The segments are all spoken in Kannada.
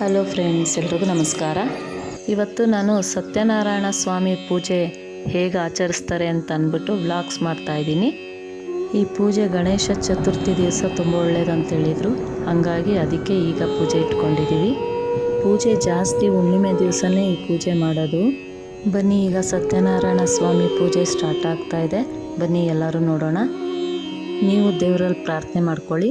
ಹಲೋ ಫ್ರೆಂಡ್ಸ್, ಎಲ್ರಿಗೂ ನಮಸ್ಕಾರ. ಇವತ್ತು ನಾನು ಸತ್ಯನಾರಾಯಣ ಸ್ವಾಮಿ ಪೂಜೆ ಹೇಗೆ ಆಚರಿಸ್ತಾರೆ ಅಂತ ಅಂದ್ಬಿಟ್ಟು ವ್ಲಾಗ್ಸ್ ಮಾಡ್ತಾ ಇದ್ದೀನಿ. ಈ ಪೂಜೆ ಗಣೇಶ ಚತುರ್ಥಿ ದಿವಸ ತುಂಬ ಒಳ್ಳೇದು ಅಂತೇಳಿದರು ಹಾಗಾಗಿ ಅದಕ್ಕೆ ಈಗ ಪೂಜೆ ಇಟ್ಕೊಂಡಿದ್ದೀವಿ. ಪೂಜೆ ಜಾಸ್ತಿ ಹುಣ್ಣಿಮೆ ದಿವಸನೇ ಈ ಪೂಜೆ ಮಾಡೋದು. ಬನ್ನಿ, ಈಗ ಸತ್ಯನಾರಾಯಣ ಸ್ವಾಮಿ ಪೂಜೆ ಸ್ಟಾರ್ಟ್ ಆಗ್ತಾ ಇದೆ. ಬನ್ನಿ, ಎಲ್ಲರೂ ನೋಡೋಣ. ನೀವು ದೇವರಲ್ಲಿ ಪ್ರಾರ್ಥನೆ ಮಾಡ್ಕೊಳ್ಳಿ.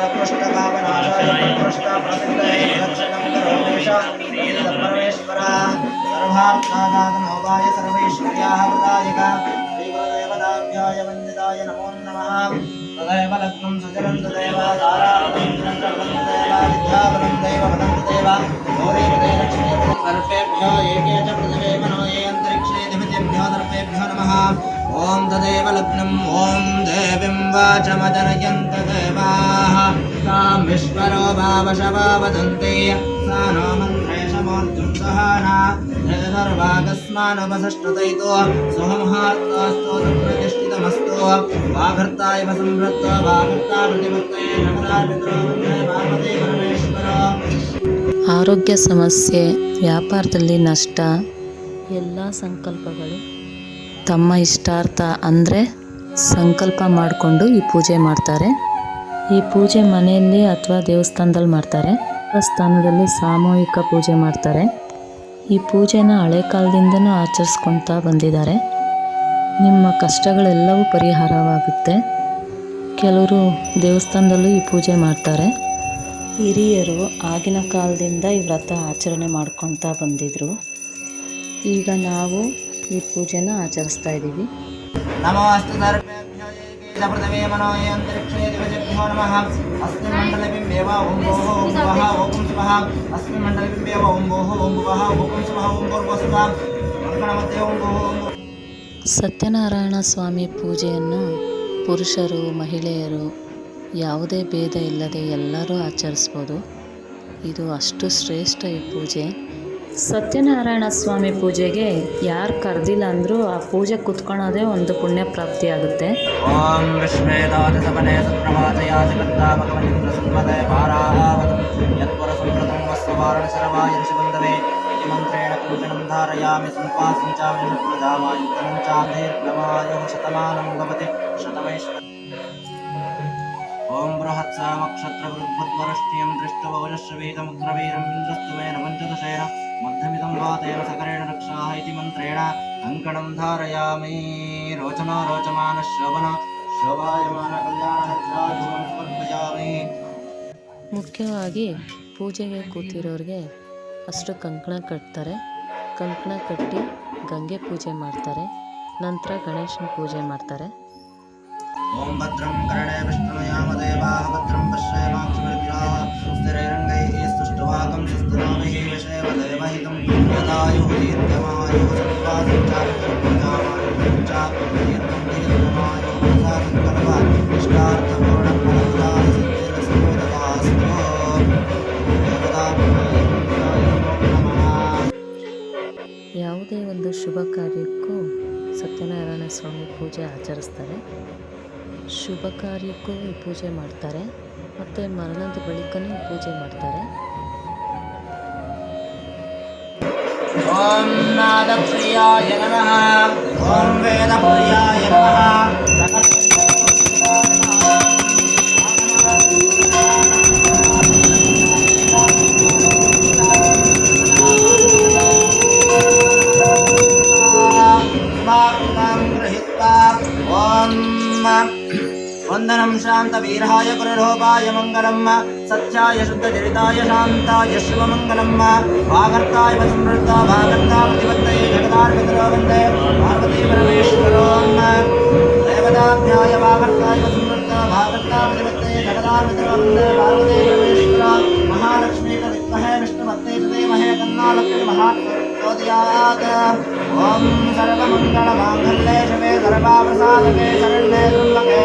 ॐ प्रकृष्टपावनाशाय प्रकृष्टप्रसिद्धये रक्षणं करोमेश श्रीद परमेश्वर सर्वार्थादातनोगाय सर्वैश्वर्याः प्रदायक श्रीगुरुदेवताभ्याय वन्दिताय नमो नमः तदैव लग्नं सुजलं तदैव ताराबलं चन्द्रबलं तदैव विद्याबलं दैव बलं तदैव गौरीपदे लक्ष्मी सर्पेभ्यो एके च पृथिवे ॐ तदेव लग्नम् ॐ देवीं वाचमजनयन्त देवाः तामीश्वरो भावशवा वदन्ति सा नो मन्त्रेशमूर्तिं सहाना सर्वागस्मानुपसष्टुतैतो सुहंहार्तास्तु सुप्रतिष्ठितमस्तु वाघर्ताय वसंवृत्तो वाघर्ता प्रतिपत्तये नगरार्पितो वन्दे पार्वती परमेश्वरो ಆರೋಗ್ಯ ಸಮಸ್ಯೆ ವ್ಯಾಪಾರದಲ್ಲಿ ನಷ್ಟ ಎಲ್ಲ ಸಂಕಲ್ಪಗಳು ತಮ್ಮ ಇಷ್ಟಾರ್ಥ ಅಂದರೆ ಸಂಕಲ್ಪ ಮಾಡಿಕೊಂಡು ಈ ಪೂಜೆ ಮಾಡ್ತಾರೆ. ಈ ಪೂಜೆ ಮನೆಯಲ್ಲಿ ಅಥವಾ ದೇವಸ್ಥಾನದಲ್ಲಿ ಮಾಡ್ತಾರೆ. ದೇವಸ್ಥಾನದಲ್ಲಿ ಸಾಮೂಹಿಕ ಪೂಜೆ ಮಾಡ್ತಾರೆ. ಈ ಪೂಜೆನ ಹಳೆ ಕಾಲದಿಂದನೂ ಆಚರಿಸ್ಕೊತಾ ಬಂದಿದ್ದಾರೆ. ನಿಮ್ಮ ಕಷ್ಟಗಳೆಲ್ಲವೂ ಪರಿಹಾರವಾಗುತ್ತೆ. ಕೆಲವರು ದೇವಸ್ಥಾನದಲ್ಲೂ ಈ ಪೂಜೆ ಮಾಡ್ತಾರೆ. ಹಿರಿಯರು ಆಗಿನ ಕಾಲದಿಂದ ಈ ವ್ರತ ಆಚರಣೆ ಮಾಡ್ಕೊಳ್ತಾ ಬಂದಿದ್ರು. ಈಗ ನಾವು ಈ ಪೂಜೆನ ಆಚರಿಸ್ತಾ ಇದ್ದೀವಿ. ಸತ್ಯನಾರಾಯಣ ಸ್ವಾಮಿ ಪೂಜೆಯನ್ನು ಪುರುಷರು ಮಹಿಳೆಯರು ಯಾವುದೇ ಭೇದ ಇಲ್ಲದೆ ಎಲ್ಲರೂ ಆಚರಿಸ್ಬೋದು. ಇದು ಅಷ್ಟು ಶ್ರೇಷ್ಠ ಈ ಪೂಜೆ. ಸತ್ಯನಾರಾಯಣ ಸ್ವಾಮಿ ಪೂಜೆಗೆ ಯಾರು ಕರೆದಿಲ್ಲ ಅಂದರೂ ಆ ಪೂಜೆ ಕುತ್ಕೊಳ್ಳೋದೇ ಒಂದು ಪುಣ್ಯ ಪ್ರಾಪ್ತಿ ಆಗುತ್ತೆ ॐ विश्वेदादिसपने सुप्रभातया जगत्ता भगवनिन्द्रसंवदे पारावतं यत्पुरसंप्रतं वस्ववारणशरवाय ऋषिबन्धवे इति मन्त्रेण कुञ्चनं धारयामि सम्पासिञ्चामि प्रजावायुक्तं चाधीर्घमायुः शतमानं भवति शतमैश्वर्य ॐ बृहत्सामक्षत्रवृद्भुद्वरष्ट्यं दृष्टवोजश्रवीतमुग्रवीरम् इन्द्रस्तुमेन पञ्चदशेन मध्यमिदं वातेन सकरेण रक्षाः इति मन्त्रेण अङ्कणं धारयामि रोचनो रोचमानश्रवण शोभायमान कल्याणहर्षाजुवं समर्पयामि ಮುಖ್ಯವಾಗಿ ಪೂಜೆಗೆ ಕೂತಿರೋರಿಗೆ ಫಸ್ಟು ಕಂಕಣ ಕಟ್ತಾರೆ ಕಂಕಣ ಕಟ್ಟಿ ಗಂಗೆ ಪೂಜೆ ಮಾಡ್ತಾರೆ ನಂತರ ಗಣೇಶನ ಪೂಜೆ ಮಾಡ್ತಾರೆ ॐ भद्रं कर्णे विष्णुयामदेवाः भद्रं पश्येमाक्षुभिर्याः स्थिरैरङ्गैः स्तुष्टवागं सुस्तुनाभिः विषेव देवहितं यदायुः दीर्घमायुः सत्त्वासञ्चायुः दीर्घं दीर्घमायुः सा सङ्कल्प ಯಾವುದೇ ಒಂದು ಶುಭ ಕಾರ್ಯಕ್ಕೂ ಸತ್ಯನಾರಾಯಣ ಸ್ವಾಮಿ ಪೂಜೆ ಆಚರಿಸ್ತಾರೆ ಶುಭ ಕಾರ್ಯಕ್ಕೂ ಈ ಪೂಜೆ ಮಾಡ್ತಾರೆ ಮತ್ತು ಮರಣದ ಬಳಿಕನೂ ಈ ಪೂಜೆ ಮಾಡ್ತಾರೆ ॐ नादप्रियाय नमः। ॐ वेदप्रियाय नमः। ॐ वंदनम शान्तवीराय पुररूपाय मङ्गलम् सत्याय, शुद्धचरिताय, शान्ताय, शिवमङ्गलम् भागर्ताय समृद्धा भागर्ता प्रतिपत्तये जगदार्पितरो वंदे पार्वती, परमेश्वरो देवताभ्याय भागर्ताय समृद्धा भागर्ता पार्वती महालक्ष्मी प्रविद्महे विष्णुभक्ते श्रीमहे कन्नालक्ष्मी महा ोदयात् ॐ सर्वमङ्गलमाङ्गल्ये शिवे के दुर्लभे।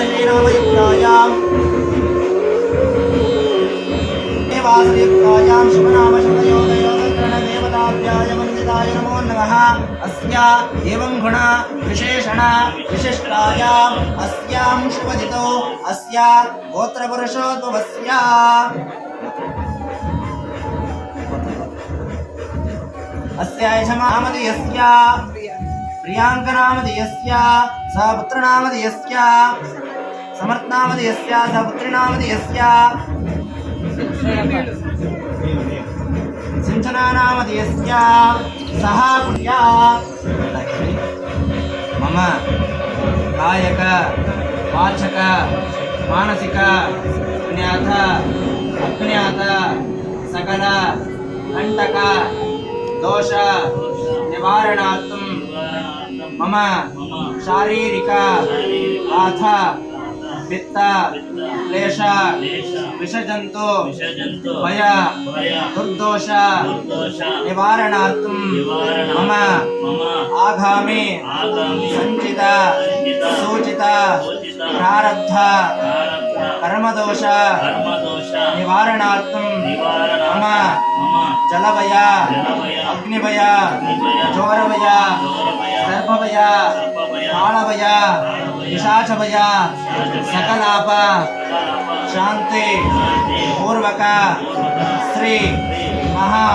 पादवीरोवैभ्यायाम् देवासरेभ्यायां शुभनामशतयोगयोगकरणदेवताभ्याय वन्दिताय नमो नमः। अस्या एवं गुण विशेषण विशिष्टायाम्। अस्यां शुभजितो, अस्या गोत्रपुरुषो त्वमस्या। अस्यायशमामधियस्या प्रियाङ्कनामधियस्या सः पुत्रनामधियस्या ಸಮರ್ಥನಾಮದ ಯಸ್ಯ ಸ ಪುತ್ರಿನಾಮದ ಯಸ್ಯ. ಸಿಂಚನಾನಾಮದ ಯಸ್ಯ ಸಹ ಪ್ರಿಯ ಮಮ ಕಾಯಕ ವಾಚಕ, ಮಾನಸಿಕ, ಅಜ್ಞಾತ ಅಜ್ಞಾತ, ಸಕಲ, ಕಂಟಕ, ದೋಷ, ನಿವಾರಣಾರ್ಥಂ. ಮಮ, ಶಾರೀರಿಕ, ಆಥ. విత్త క్లేశ विषजन्तु भय दुर्दोष निवारणार्थं मम आगामि सञ्चित सूचित प्रारब्ध कर्मदोष निवारणार्थं मम जलभय अग्निभय चोरभय सर्पभय कालभय पिशाचभय सकलाप शांति पूर्वक श्री महा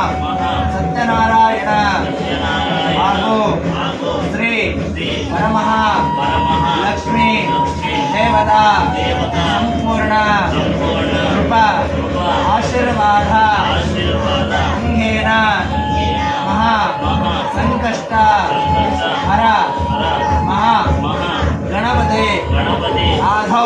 सत्यनारायण श्री परम लक्ष्मी देवता संपूर्ण कृप आशीर्वाद महा महा गणपते गणपते आधो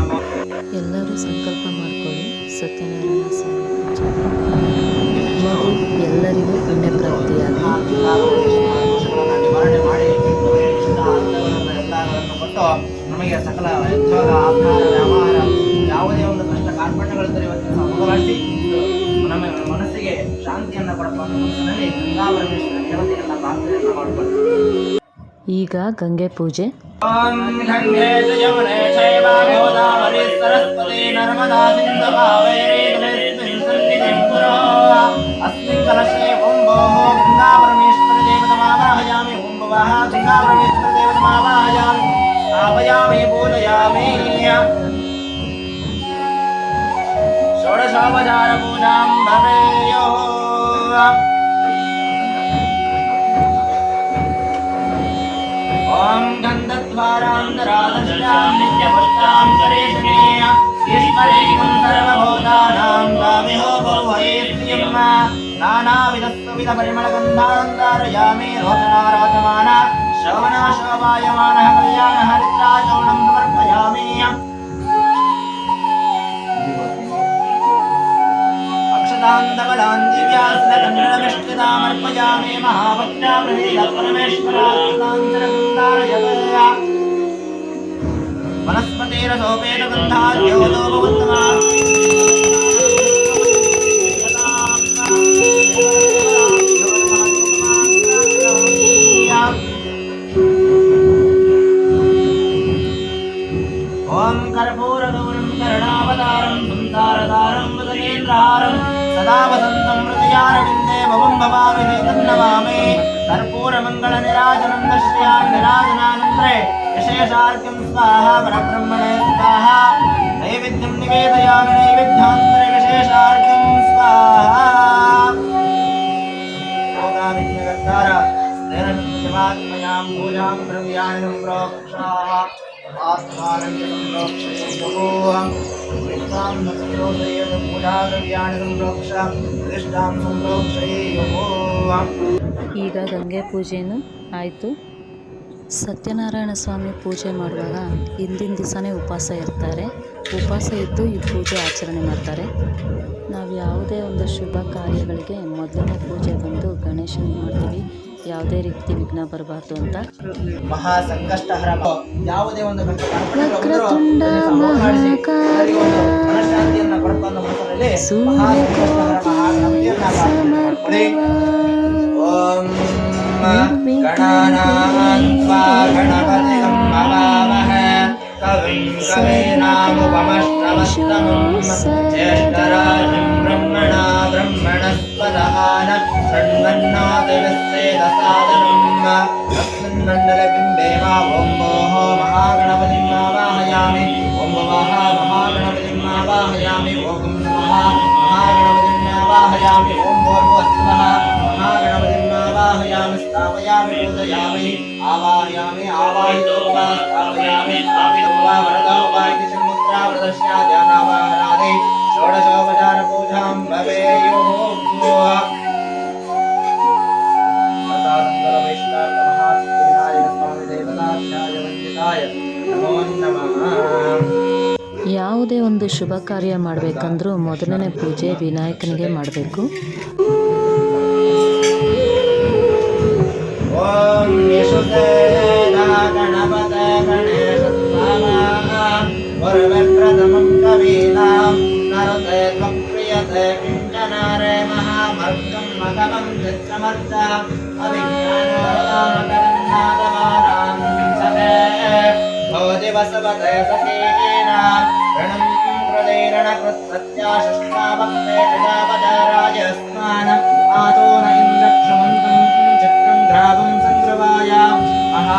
ನಮೋ ಎಲ್ಲರೂ ಸಂಕಲ್ಪ ಮಾಡ್ಕೊಳ್ಳಿ ಸತ್ಯನಾರಾಯಣ ಸ್ವಾಮಿ ಪೂಜೆಗೆ ಮಗು ಎಲ್ಲರಿಗೂ ಪುಣ್ಯ ನಮಗೆ ಸಕಲ ಉದ್ಯೋಗ ಆಹಾರ ವ್ಯವಹಾರ ಯಾವುದೇ ಒಂದು ಕಷ್ಟ ಕಾರ್ಪಣ್ಯಗಳಿದ್ದರೆ ಇವತ್ತು ಹೋಗಲಾಡಿಸಿ ನಮ್ಮ ಮನಸ್ಸಿಗೆ ಶಾಂತಿಯನ್ನು ಕೊಡಪ್ಪ ಅನ್ನೋ ಮನಸ್ಸಿನಲ್ಲಿ ಗಂಗಾ ಪರಮೇಶ್ವರ ದೇವತೆಗಳನ್ನ ಪ್ರಾರ್ಥನೆಯನ್ನು ಮಾಡಿಕೊಂಡು. ಈಗ ಗಂಗೆ ಪೂಜೆ. ಅಸ್ಮಿನ್ ಕಲಶೇ ಓಂ ಭೋ ಗಂಗಾ ಪರಮೇಶ್ವರ ದೇವತಮಾವಾಹಯಾಮಿ ಓಂ ಭುವಃ ಗಂಗಾ ಪರಮೇಶ್ವರ स्थापयामि पूजयामि षोडशोपचारपूजां भवेयोः ॐ गन्धद्वारान्तरालस्यां नित्यपुष्टां करेष्णे ईश्वरेकं सर्वभूतानां स्वामिहो बहुहैर्यं नानाविधस्वविधपरिमलगन्धान्तारयामि रोचनाराजमाना रोचनारवतमान श्रवणाशोभायमानः कल्याणहरिद्राचौर्णं समर्पयामि अक्षतान्तबलाञ्जिव्यासकन्नडमिष्टितामर्पयामि महाभक्तामृहीलपरमेश्वरान्तरगन्धारयतया वनस्पतिरसोपेतगन्धाद्योतोपवत्तमा योगाविघ्नकर्तार स्थिरनित्यमात्मयां पूजां द्रव्याणि सम्प्रोक्षाः आत्मानं सम्प्रोक्षयोः वित्तां नस्योदयेन पूजाद्रव्याणि सम्प्रोक्ष प्रतिष्ठां सम्प्रोक्षयोः ಈಗ ಗಂಗೆ ಪೂಜೆನೂ ಆಯಿತು ಸತ್ಯನಾರಾಯಣ ಸ್ವಾಮಿ ಪೂಜೆ ಮಾಡುವಾಗ ಹಿಂದಿನ ದಿವಸನೇ ಉಪವಾಸ ಇರ್ತಾರೆ. ಉಪವಾಸ ಇದ್ದು ಈ ಪೂಜೆ ಆಚರಣೆ ಮಾಡ್ತಾರೆ. ನಾವು ಯಾವುದೇ ಒಂದು ಶುಭ ಕಾರ್ಯಗಳಿಗೆ ಮೊದಲನೇ ಪೂಜೆ ಬಂದು ಗಣೇಶನ ಮಾಡ್ತೀವಿ. ಯಾವುದೇ ರೀತಿ ವಿಘ್ನ ಬರಬಾರ್ದು ಅಂತ. ಯಾವುದೇ ಒಂದು ಕಾಣಿಸ್ಕೊಂಡ್ರೆ गणानान्त्वा गणपतिम् भवामहे कविम् कवीनामुपमष्टमस्तमम् ज्येष्ठराजम् ब्रह्मणा ब्रह्मणस्पदहान षण्वन्नादिवस्येदसादनम् अस्मिन्मण्डलबिम्बे वा ॐ मोः महागणपतिम् आवाहयामि ॐ महा महागणपतिम् आवाहयामि ॐ महा महागणपतिम् आवाहयामि ॐ भोर्वस्वः आवाहयामि स्थापयामि पूजयामि आवाहयामि आवाहितो वा स्थापयामि स्थापितो वा वरदो वा इति समुद्रा प्रदर्श्या ध्यानावाहनादि षोडशोपचारपूजां भवेयुः ಯಾವುದೇ ಒಂದು ಶುಭ ಕಾರ್ಯ ಮಾಡಬೇಕಂದ್ರೂ ಮೊದಲನೇ ಪೂಜೆ ವಿನಾಯಕನಿಗೆ ಮಾಡಬೇಕು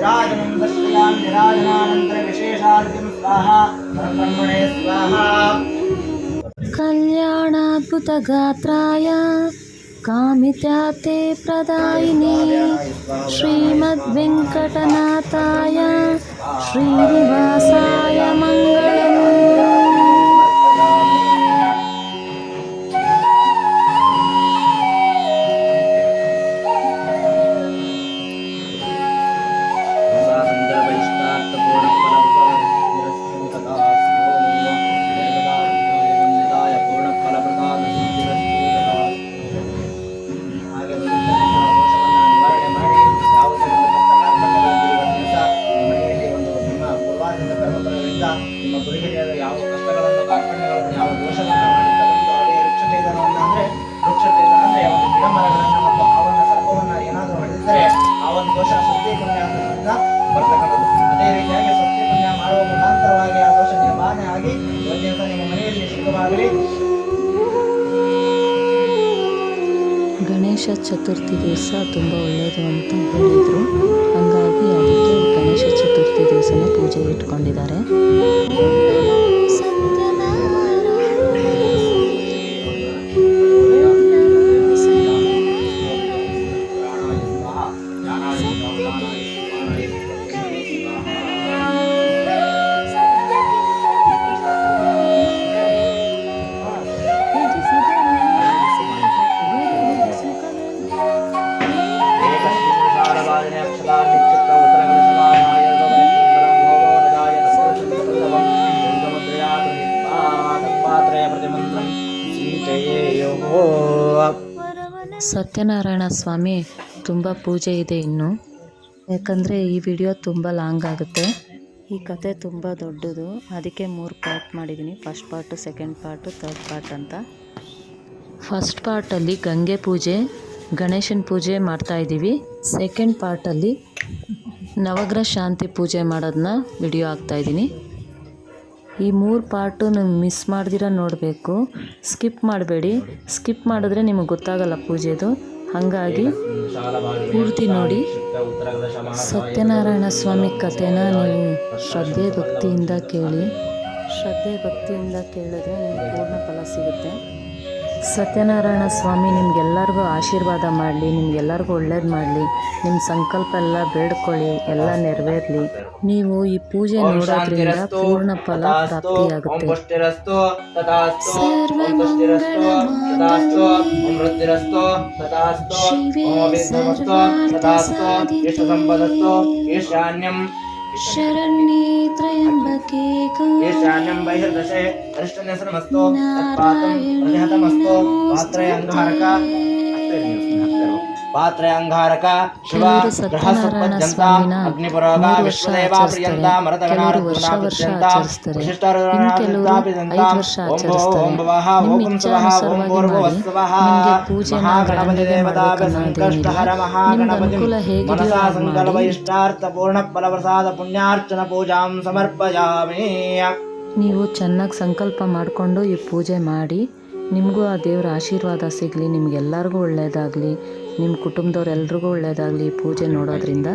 నిరాజనం దర్శయాం నిరాజనానంతర విశేషార్థం స్వాహ బ్రహ్మణే స్వాహ కళ్యాణాద్భుతగాత్రాయ కామిత్యాతే ప్రదాయిని శ్రీమద్వెంకటనాథాయ శ్రీనివాసాయ మంగళ ಇಟ್ಕೊಂಡಿದ್ದಾರೆ. ಸತ್ಯನಾರಾಯಣ ಸ್ವಾಮಿ ತುಂಬ ಪೂಜೆ ಇದೆ ಇನ್ನು. ಯಾಕಂದರೆ ಈ ವಿಡಿಯೋ ತುಂಬ ಲಾಂಗ್ ಆಗುತ್ತೆ. ಈ ಕತೆ ತುಂಬ ದೊಡ್ಡದು. ಅದಕ್ಕೆ ಮೂರು ಪಾರ್ಟ್ ಮಾಡಿದ್ದೀನಿ first part, second part, third part ಅಂತ. ಫಸ್ಟ್ ಪಾರ್ಟಲ್ಲಿ ಗಂಗೆ ಪೂಜೆ, ಗಣೇಶನ ಪೂಜೆ ಮಾಡ್ತಾಯಿದ್ದೀವಿ ಸೆಕೆಂಡ್ ಪಾರ್ಟಲ್ಲಿ ನವಗ್ರಹ ಶಾಂತಿ ಪೂಜೆ ಮಾಡೋದನ್ನ ವಿಡಿಯೋ ಹಾಕ್ತಾಯಿದ್ದೀನಿ ಈ ಮೂರು ಪಾರ್ಟು ಮಿಸ್ ಮಾಡ್ದಿರ ನೋಡಬೇಕು. ಸ್ಕಿಪ್ ಮಾಡಬೇಡಿ. ಸ್ಕಿಪ್ ಮಾಡಿದ್ರೆ ನಿಮಗೆ ಗೊತ್ತಾಗಲ್ಲ ಪೂಜೆದು. ಹಾಗಾಗಿ ಪೂರ್ತಿ ನೋಡಿ. ಸತ್ಯನಾರಾಯಣ ಸ್ವಾಮಿ ಕಥೆನ ನೀವು ಶ್ರದ್ಧೆ ಭಕ್ತಿಯಿಂದ ಕೇಳಿ. ಶ್ರದ್ಧೆ ಭಕ್ತಿಯಿಂದ ಕೇಳಿದ್ರೆ ನಿಮ್ಗೆ ಪೂರ್ಣ ಫಲ ಸಿಗುತ್ತೆ. ಸತ್ಯನಾರಾಯಣ ಸ್ವಾಮಿ ನಿಮಗೆಲ್ಲರಿಗೂ ಆಶೀರ್ವಾದ ಮಾಡಲಿ ನಿಮಗೆಲ್ಲರಿಗೂ ಒಳ್ಳೇದು ಮಾಡಲಿ. ನಿಮ್ಮ ಸಂಕಲ್ಪ ಎಲ್ಲ ಬೇಡ್ಕೊಳ್ಳಿ ಎಲ್ಲ ನೆರವೇರಲಿ. ನೀವು ಈ ಪೂಜೆ ನೋಡೋದ್ರಿಂದ ಪೂರ್ಣ ಫಲ ಪ್ರಾಪ್ತಿಯಾಗುತ್ತೆ. ತಥಾಸ್ತು शरण्ये त्र्यम्बके येषाण्यं बहिर्दशे अरिष्टन्यसनमस्तु तत्पातं प्रतिहतमस्तु पात्रे अन्धकारका ಪಾತ್ರಯ ಅಂಗಾರಕ ಶಿವ ಸತ್ಯನಾರಾಯಣ ಅಗ್ನಿಪುರೋಗ ವಿಶ್ವದೇವ ಪ್ರಿಯಂತ ಆಚರಿಸ್ತಾರೆ ಮರತಗಣ ಕೆಲವರು ವರ್ಷ ವರ್ಷ ಆಚರಿಸ್ತಾರೆ ಇನ್ನು ಕೆಲವರು ಐದು ವರ್ಷ ಓಂ ಆಚರಿಸ್ತಾರೆ ಓಂ ಭವಃ ಓಂ ಸ್ವಃ ಓಂ ಪೂರ್ವ ಪೂಜೆನ ಮಹಾಗಣಪತಿ ಮಾಡ್ಬೇಕನ್ನೋದೇನಿಲ್ಲ ಸಂಕಷ್ಟಹರ ಮಹಾಗಣಪತಿ ಮನಸಾ ಸಂಕಲ್ಪ ಇಷ್ಟಾರ್ಥ ಪೂರ್ಣ ಫಲಪ್ರಸಾದ ಪುಣ್ಯಾರ್ಚನ ಪೂಜಾಂ ಸಮರ್ಪಯಾಮಿ ನೀವು ಚೆನ್ನಾಗಿ ಸಂಕಲ್ಪ ಮಾಡಿಕೊಂಡು ಈ ಪೂಜೆ ಮಾಡಿ ನಿಮಗೂ ಆ ದೇವರ ಆಶೀರ್ವಾದ ಸಿಗಲಿ ನಿಮಗೆಲ್ಲರಿಗೂ ಒಳ್ಳೆಯದಾಗಲಿ ನಿಮ್ಮ ಕುಟುಂಬದವ್ರೆಲ್ರಿಗೂ ಒಳ್ಳೆಯದಾಗಲಿ ಪೂಜೆ ನೋಡೋದ್ರಿಂದ.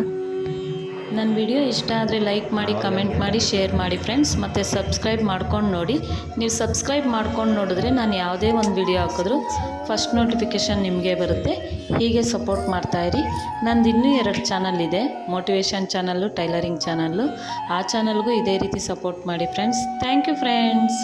ನನ್ನ ವಿಡಿಯೋ ಇಷ್ಟ ಆದರೆ ಲೈಕ್ ಮಾಡಿ, ಕಮೆಂಟ್ ಮಾಡಿ, ಶೇರ್ ಮಾಡಿ ಫ್ರೆಂಡ್ಸ್. ಮತ್ತು ಸಬ್ಸ್ಕ್ರೈಬ್ ಮಾಡ್ಕೊಂಡು ನೋಡಿ. ನೀವು ಸಬ್ಸ್ಕ್ರೈಬ್ ಮಾಡ್ಕೊಂಡು ನೋಡಿದ್ರೆ ನಾನು ಯಾವುದೇ ಒಂದು ವಿಡಿಯೋ ಹಾಕಿದ್ರು ಫಸ್ಟ್ ನೋಟಿಫಿಕೇಷನ್ ನಿಮಗೆ ಬರುತ್ತೆ. ಹೀಗೆ ಸಪೋರ್ಟ್ ಮಾಡ್ತಾಯಿರಿ ನಂದು ಇನ್ನೂ ಎರಡು ಚಾನಲ್ ಇದೆ. Motivation channel, tailoring channel. ಆ ಚಾನಲ್ಗೂ ಇದೇ ರೀತಿ ಸಪೋರ್ಟ್ ಮಾಡಿ ಫ್ರೆಂಡ್ಸ್. Thank you friends.